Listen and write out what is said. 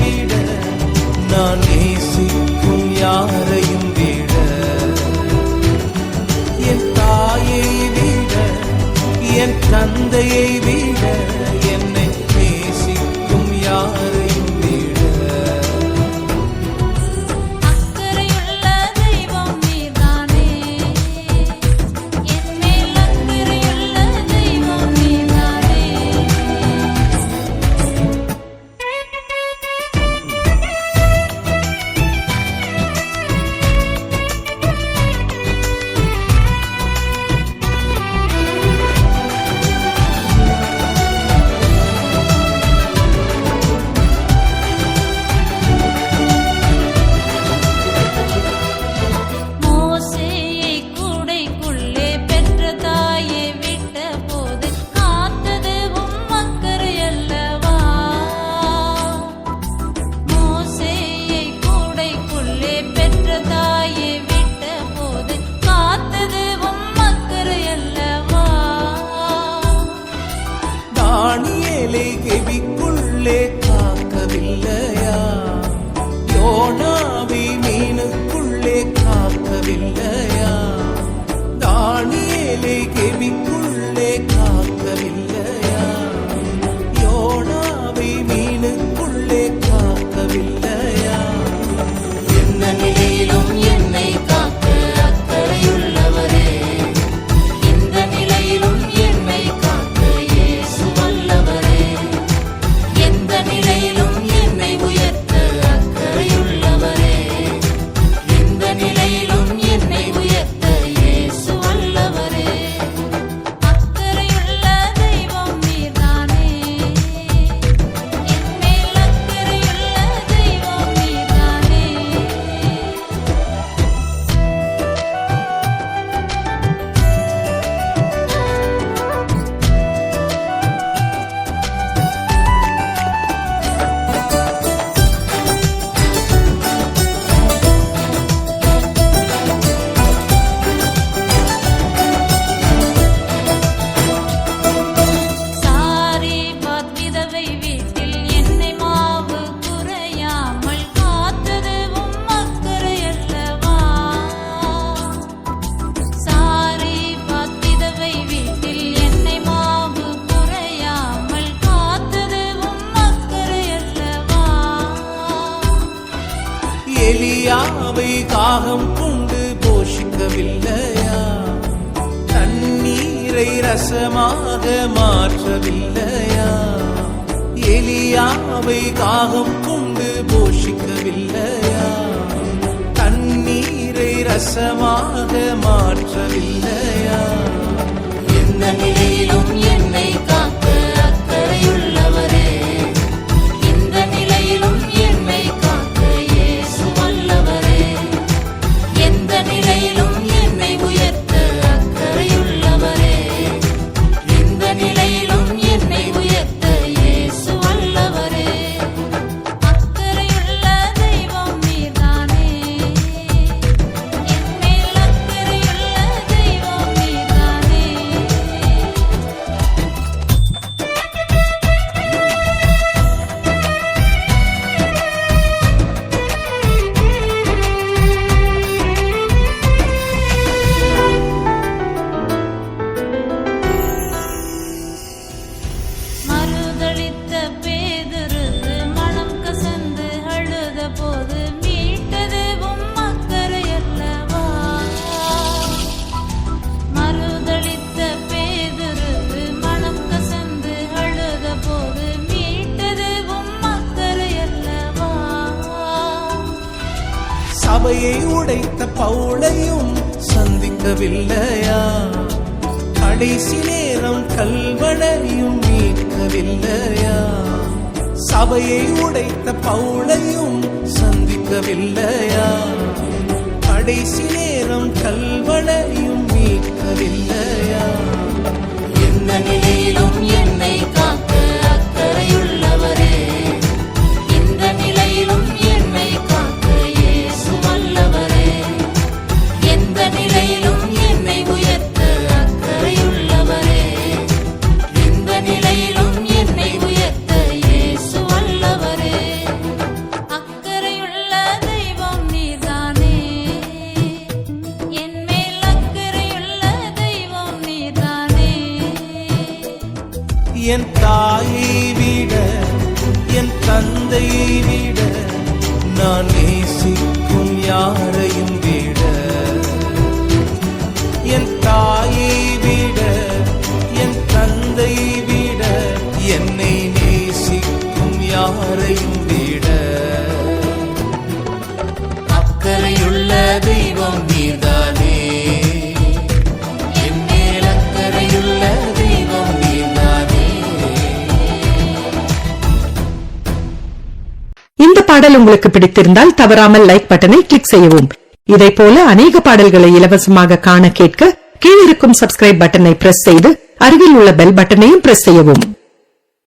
விட நான் நேசிக்கும் யாரையும் விட. என் தாயை விட என் தந்தையை விட ചിന്തയാ ദാണിയിലേക്ക് കെവിക്കൂ எலியாவை காகம் கொண்டு போஷிக்கவில்லையா? தண்ணீரை ரசமாக மாற்றவில்லையா? எலியாவை காகம் கொண்டு போஷிக்கவில்லையா? தண்ணீரை ரசமாக மாற்றவில்லையா? என்ன சபையை உடைத்த பவுளையும் சந்திக்கவில்லையா? கடைசி நேரம் கல்வனரையும் மீட்கவில்லையா? சபையை உடைத்த பவுளையும் சந்திக்கவில்லையா? கடைசி நேரம் கல்வனரையும் மீட்கவில்லையா? எந்த நிலையிலும் என்னை என் தாயை விட என் தந்தையை விட நான் நேசிக்கும் யாரையும் இந்த பாடல் உங்களுக்கு பிடித்திருந்தால் தவறாமல் லைக் பட்டனை கிளிக் செய்யவும். இதை போல அநேக பாடல்களை இலவசமாக காண கேட்க கீழிருக்கும் சப்ஸ்கிரைப் பட்டனை பிரஸ் செய்து அருகில் உள்ள பெல் பட்டனையும் பிரஸ் செய்யவும்.